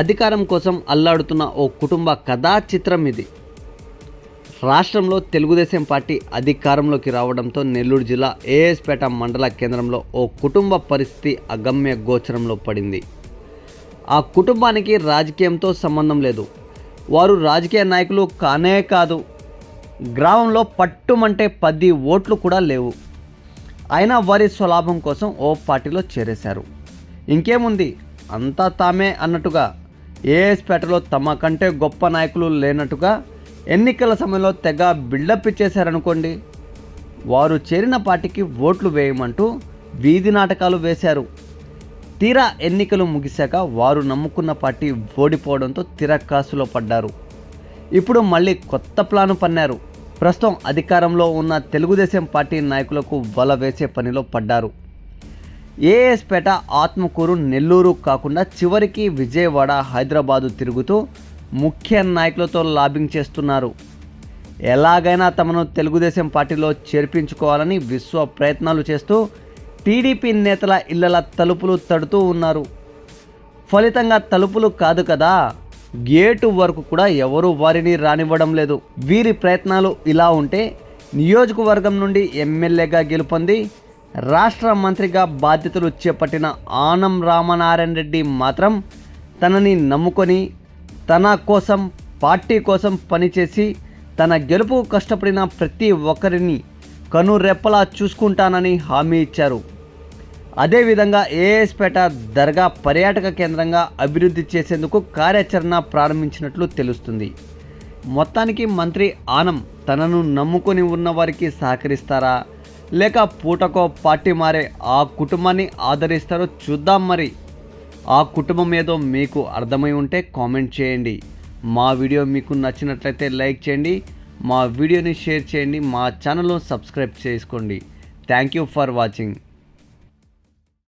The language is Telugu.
అధికారం కోసం అల్లాడుతున్న ఓ కుటుంబ కథా చిత్రం ఇది. రాష్ట్రంలో తెలుగుదేశం పార్టీ అధికారంలోకి రావడంతో నెల్లూరు జిల్లా ఏఎస్పేట మండల కేంద్రంలో ఓ కుటుంబ పరిస్థితి అగమ్య గోచరంలో పడింది. ఆ కుటుంబానికి రాజకీయంతో సంబంధం లేదు. వారు రాజకీయ నాయకులు కానే కాదు. గ్రామంలో పట్టుమంటే పది ఓట్లు కూడా లేవు. అయినా వారి స్వలాభం కోసం ఓ పార్టీలో చేరేశారు. ఇంకేముంది? అంతా తామే అన్నట్టుగా ఏఎస్పేటలో తమ కంటే గొప్ప నాయకులు లేనట్టుగా ఎన్నికల సమయంలో తెగ బిల్డప్ ఇచ్చేశారనుకోండి. వారు చేరిన పార్టీకి ఓట్లు వేయమంటూ వీధి నాటకాలు వేశారు. తీరా ఎన్నికలు ముగిశాక వారు నమ్ముకున్న పార్టీ ఓడిపోవడంతో తిరక్కాసులో పడ్డారు. ఇప్పుడు మళ్ళీ కొత్త ప్లాను పన్నారు. ప్రస్తుతం అధికారంలో ఉన్న తెలుగుదేశం పార్టీ నాయకులకు వల వేసే పనిలో పడ్డారు. ఏఎస్పేట ఆత్మకూరు నెల్లూరు కాకుండా చివరికి విజయవాడ హైదరాబాదు తిరుగుతూ ముఖ్య నాయకులతో లాబింగ్ చేస్తున్నారు. ఎలాగైనా తమను తెలుగుదేశం పార్టీలో చేర్పించుకోవాలని విశ్వ ప్రయత్నాలు చేస్తూ టీడీపీ నేతల ఇళ్ళల తలుపులు తడుతూ ఉన్నారు. ఫలితంగా తలుపులు కాదు కదా గేటు వరకు కూడా ఎవరు వారిని రానివ్వడం లేదు. వీరి ప్రయత్నాలు ఇలా ఉంటే నియోజకవర్గం నుండి ఎమ్మెల్యేగా గెలుపొంది రాష్ట్ర మంత్రిగా బాధ్యతలు చేపట్టిన ఆనం రామనారాయణ రెడ్డి మాత్రం తనని నమ్ముకొని తన కోసం పార్టీ కోసం పనిచేసి తన గెలుపు కష్టపడిన ప్రతి ఒక్కరిని కనురెప్పలా చూసుకుంటానని హామీ ఇచ్చారు. అదేవిధంగా ఏఎస్పేట దర్గా పర్యాటక కేంద్రంగా అభివృద్ధి చేసేందుకు కార్యాచరణ ప్రారంభించినట్లు తెలుస్తుంది. మొత్తానికి మంత్రి ఆనం తనను నమ్ముకొని ఉన్నవారికి సహకరిస్తారా? లేక పూటకో పార్టీ మారే ఆ కుటుంబాన్ని ఆదరిస్తారో చూద్దాం మరి. ఆ కుటుంబం ఏదో మీకు అర్థమై ఉంటే కామెంట్ చేయండి. మా వీడియో మీకు నచ్చినట్లయితే లైక్ చేయండి. మా వీడియోని షేర్ చేయండి. మా ఛానల్ను సబ్స్క్రైబ్ చేసుకోండి. Thank you for watching.